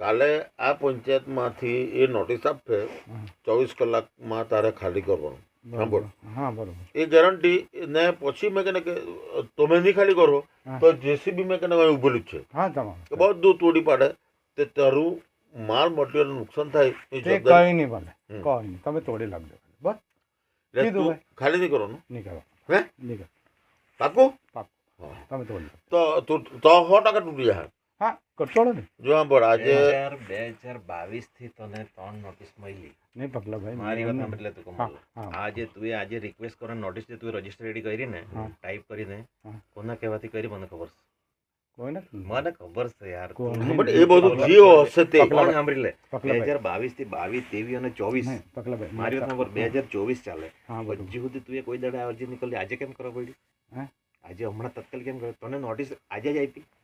કાલે આ પંચાયતમાંથી એ નોટિસ આપે હમ. ચોવીસ કલાકમાં તારે ખાલી કરવાનું. હા બરોબર. એ ગેરંટી ને પછી મેં કને કે તમે નહીં ખાલી કરો. તો જેસીબી મેં કને ઉભેલું છે. હા તમામ કે બધું તોડી પાડે. તે તારું માલ મટીરિયલ નુકસાન થાય એ કઈ નહીં ભલે. કઈ નહીં. તમે તોડી લાગજો. બસ. એટલે ખાલી નહીં કરવાનું? નહીં કરો હે? નહીં કરો પાકું. પાકું તમે તોડી તો તું તો સો ટકા તૂટી જાય. હા કરશો ને. જો બે આજે હજાર બે હજાર બાવીસથી તને ત્રણ નોટિસ મળી. નહીં પગલાભાઈ મારી વાત એટલે તું હા કમાલ આજે તું આજે રિક્વેસ્ટ કરો નોટિસ જે તું રજિસ્ટર રેડી કરી ને ટાઈપ કરીને હા. કોના કહેવાથી કરી મને ખબર છે? મને ખબર છે યાર. બટ એ બધું જીઓ હશે તે. કોણ સાંભળી લે? બે હજાર બાવીસથી બાવીસ ત્રેવીસ અને ચોવીસ. મારી વાત નંબર બે હજાર ચોવીસ ચાલે. હા હજી સુધી તું કોઈ દાડે અરજી નીકળી આજે કેમ કરવા પડી? આજે હમણાં તત્કાલ કેમ કર્યો તને નોટિસ આજે જ આપી.